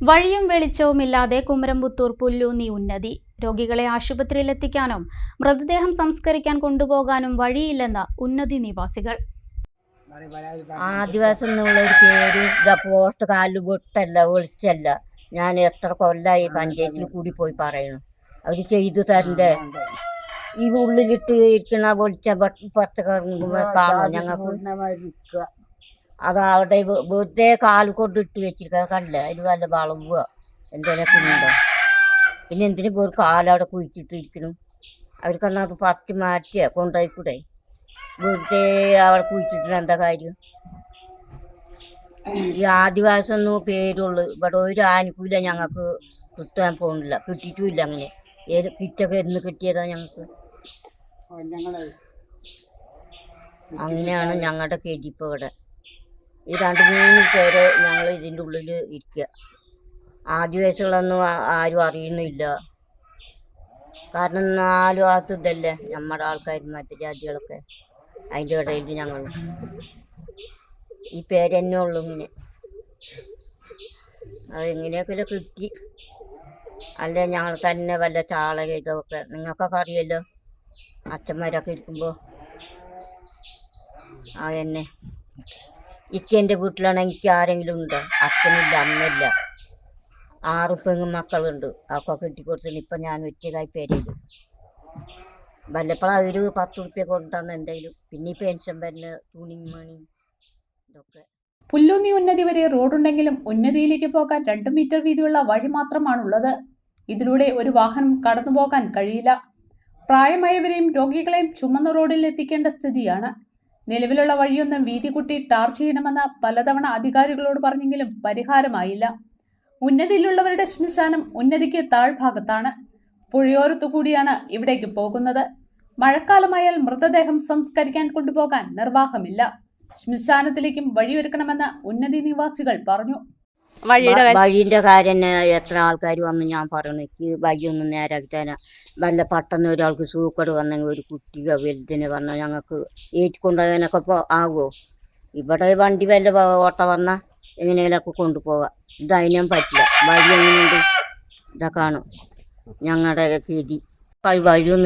വഴിയും വെളിച്ചവുമില്ലാതെ കുമരംപുത്തൂർ പുല്ലൂന്നി ഉന്നതി. രോഗികളെ ആശുപത്രിയിലെത്തിക്കാനും മൃതദേഹം സംസ്കരിക്കാൻ കൊണ്ടുപോകാനും വഴിയില്ലെന്ന് ഉന്നതി നിവാസികൾ. ആദിവാസം പേര് പോസ്റ്റ് കാൽ പൊട്ടല്ല ഒളിച്ചല്ല ഞാൻ എത്ര കൊല്ലായി പഞ്ചായത്തിൽ കൂടി പോയി പറയുന്നു അവർ ചെയ്തു തരണ്ടേ? ഈ ഉള്ളിലിട്ട് ഇരിക്കണ പൊളിച്ച പത്ത് കാണും ഞങ്ങൾക്ക്. അത് അവിടെ വെറുതെ കാൽ കൊണ്ട് ഇട്ട് വെച്ചിരിക്കുക കണ്ടില്ല? അതിന് വല്ല വളവുക എന്തെങ്കിലുമൊക്കെ ഉണ്ടോ പിന്നെ എന്തിനു പോയി കാലവിടെ കുഴിച്ചിട്ട് ഇരിക്കണം അവർക്കെന്നാ അത് പറ്റി മാറ്റിയ കൊണ്ടുപോയിക്കൂടെ? വെറുതെ അവിടെ കുഴിച്ചിട്ട് എന്താ കാര്യം? ഈ ആദിവാസം ഒന്നും പേരുള്ളു. ഇവിടെ ഒരു ആനുകൂല്യം ഞങ്ങൾക്ക് കിട്ടാൻ പോകുന്നില്ല. കിട്ടിയിട്ടുമില്ല അങ്ങനെ. ഏത് കിറ്റൊക്കെ എന്ന് കിട്ടിയതാ ഞങ്ങൾക്ക്. അങ്ങനെയാണ് ഞങ്ങളുടെ കെജിപ്പ് ഇവിടെ. ഈ രണ്ട് മൂന്ന് പേര് ഞങ്ങൾ ഇതിന്റെ ഉള്ളിൽ ഇരിക്കുക ആദിവാസികളൊന്നും ആരും അറിയുന്നില്ല. കാരണം നാല് ഭാഗത്തും ഇതല്ലേ നമ്മുടെ ആൾക്കാർ മറ്റു ജാതികളൊക്കെ. അതിന്റെ ഇടയിൽ ഞങ്ങൾ. ഈ പേരെന്നെ ഉള്ളു ഇങ്ങനെ. അത് എങ്ങനെയൊക്കെ കിട്ടി. അല്ല ഞങ്ങൾ തന്നെ വല്ല ചാള ഇതൊക്കെ. നിങ്ങൾക്കൊക്കെ അറിയല്ലോ? അച്ഛന്മാരൊക്കെ ഇരിക്കുമ്പോൾ അതന്നെ ഇക്കെന്റെ വീട്ടിലാണെങ്കിൽ എനിക്ക് ആരെങ്കിലും ഉണ്ടോ? അച്ഛനില്ല അമ്മയില്ല. ആറ് പെങ്ങ് മക്കളുണ്ട് അതൊക്കെ കൊടുത്തു ഇപ്പം ഞാൻ ഒറ്റതായി പേരയിൽ വല്ലപ്പോഴും ഒരു പത്ത് ഉറുപ്പ്യ കൊണ്ടുതന്ന എന്തെങ്കിലും. പിന്നെ പെൻഷൻ വരുന്ന തുണി മണി ഇതൊക്കെ. പുല്ലൂന്നി ഉന്നതി വരെ റോഡുണ്ടെങ്കിലും ഉന്നതിയിലേക്ക് പോകാൻ രണ്ട് മീറ്റർ വീതിയുള്ള വഴി മാത്രമാണുള്ളത്. ഇതിലൂടെ ഒരു വാഹനം കടന്നു പോകാൻ കഴിയില്ല. പ്രായമായവരെയും രോഗികളെയും ചുമന്ന റോഡിൽ എത്തിക്കേണ്ട സ്ഥിതിയാണ്. നിലവിലുള്ള വഴിയൊന്നും വീതി കുട്ടി ടാർ ചെയ്യണമെന്ന് പലതവണ അധികാരികളോട് പറഞ്ഞെങ്കിലും പരിഹാരമായില്ല. ഉന്നതിയിലുള്ളവരുടെ ശ്മശാനം ഉന്നതിക്ക് താഴ്ഭാഗത്താണ്. പുഴയോരത്തു കൂടിയാണ് ഇവിടേക്ക് പോകുന്നത്. മഴക്കാലമായാൽ മൃതദേഹം സംസ്കരിക്കാൻ കൊണ്ടുപോകാൻ നിർവാഹമില്ല. ശ്മശാനത്തിലേക്കും വഴിയൊരുക്കണമെന്ന് ഉന്നതി നിവാസികൾ പറഞ്ഞു. വഴിയുടെ വഴിന്റെ കാര്യം എത്ര ആൾക്കാർ വന്ന് ഞാൻ പറയണു. എനിക്ക് വഴിയൊന്നും നേരാക്കി തരാം വല്ല പെട്ടെന്ന് ഒരാൾക്ക് സൂക്കട് വന്നെങ്കിൽ ഒരു കുട്ടിയോ വലുതിനെ വന്നാൽ ഞങ്ങൾക്ക് ഏറ്റിക്കൊണ്ടുപോകാനൊക്കെ ഇപ്പോൾ ആകുമോ ഇവിടെ വണ്ടി വല്ല ഓട്ട വന്നാൽ എങ്ങനെയെങ്കിലൊക്കെ കൊണ്ടുപോകാം ഇത് അതിനും പറ്റില്ല. വഴി എങ്ങനെയുണ്ട്? ഇതൊക്കെയാണ് ഞങ്ങളുടെ വഴി വഴിയൊന്ന്